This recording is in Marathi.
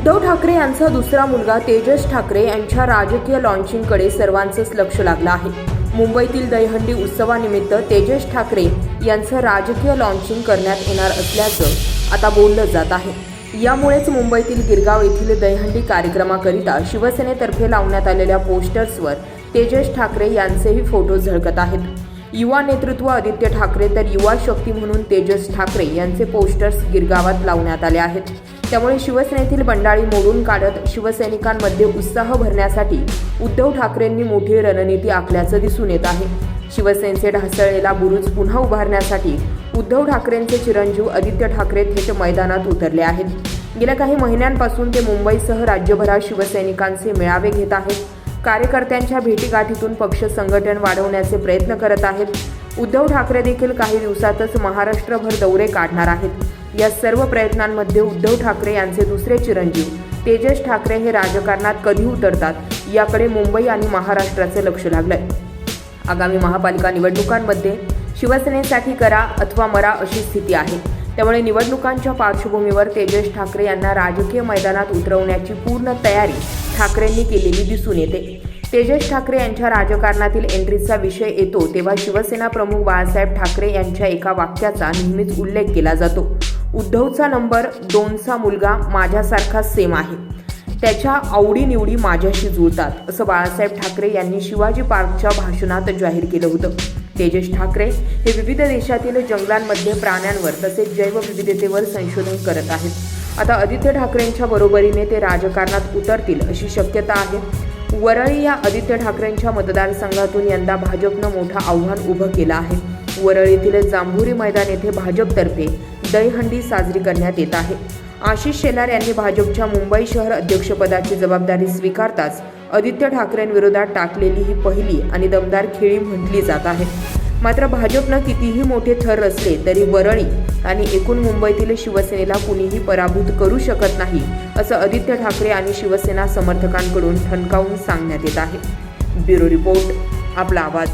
उद्धव ठाकरे यांचा दुसरा मुलगा तेजस ठाकरे यांच्या राजकीय लॉन्चिंगकडे सर्वांचंच लक्ष लागलं आहे. मुंबईतील दहीहंडी उत्सवानिमित्त तेजस ठाकरे यांचं राजकीय लॉन्चिंग करण्यात येणार असल्याचं आता बोललं जात आहे. यामुळेच मुंबईतील गिरगाव येथील दहीहंडी कार्यक्रमाकरिता शिवसेनेतर्फे लावण्यात आलेल्या पोस्टर्सवर तेजस ठाकरे यांचेही फोटो झळकत आहेत. युवा नेतृत्व आदित्य ठाकरे तर युवा शक्ती म्हणून तेजस ठाकरे यांचे पोस्टर्स गिरगावात लावण्यात आले आहेत. त्यामुळे शिवसेनेतील बंडाळी मोडून काढत शिवसैनिकांमध्ये उत्साह भरण्यासाठी उद्धव ठाकरेंनी मोठी रणनीती आखल्याचं दिसून येत आहे. शिवसेनेचे ढासळलेला बुरुज पुन्हा उभारण्यासाठी उद्धव ठाकरेंचे चिरंजीव आदित्य ठाकरे थेट मैदानात उतरले आहेत. गेल्या काही महिन्यांपासून ते मुंबईसह राज्यभरात शिवसैनिकांचे मेळावे घेत आहेत. कार्यकर्त्यांच्या भेटीगाठीतून पक्ष संघटन वाढवण्याचे प्रयत्न करत आहेत. उद्धव ठाकरे देखील काही दिवसातच महाराष्ट्रभर दौरे काढणार आहेत. या सर्व प्रयत्नांमध्ये उद्धव ठाकरे यांचे दुसरे चिरंजीव तेजस ठाकरे हे राजकारणात कधी उतरतात याकडे मुंबई आणि महाराष्ट्राचे लक्ष लागलंय. आगामी महापालिका निवडणुकांमध्ये शिवसेनेसाठी करा अथवा मरा अशी स्थिती आहे. त्यामुळे निवडणुकांच्या पार्श्वभूमीवर तेजस ठाकरे यांना राजकीय मैदानात उतरवण्याची पूर्ण तयारी ठाकरेंनी केलेली दिसून येते. तेजस ठाकरे यांच्या राजकारणातील एंट्रीचा विषय येतो तेव्हा शिवसेना प्रमुख बाळासाहेब ठाकरे यांच्या एका वाक्याचा नेहमीच उल्लेख केला जातो. उद्धवचा नंबर दोनचा मुलगा माझ्यासारखा सेम आहे. त्याच्या आवडीनिवडी माझ्याशी जुळतात असं बाळासाहेब ठाकरे यांनी शिवाजी पार्कच्या भाषणात जाहीर केलं होतं. तेजस ठाकरे हे विविध देशातील जंगलांमध्ये प्राण्यांवर तसेच जैवविविधतेवर संशोधन करत आहेत. आता आदित्य ठाकरेंच्या बरोबरीने ते राजकारणात उतरतील अशी शक्यता आहे. वरळी या आदित्य ठाकरेंच्या मतदारसंघातून यंदा भाजपनं मोठं आव्हान उभं केलं आहे. वरळीतील जांभुरी मैदान येथे भाजपतर्फे दहीहंडी साजरी करण्यात येत आहे. आशिष शेलार यांनी भाजपच्या मुंबई शहर अध्यक्षपदाची जबाबदारी स्वीकारताच आदित्य ठाकरेंविरोधात टाकलेली ही पहिली आणि दमदार खेळी म्हटली जात आहे. मात्र भाजपनं कितीही मोठे थर रचले तरी वरळी आणि एकूण मुंबईतील शिवसेनेला कुणीही पराभूत करू शकत नाही असं आदित्य ठाकरे आणि शिवसेना समर्थकांकडून ठणकावून सांगण्यात येत आहे. ब्युरो रिपोर्ट आपला आवाज.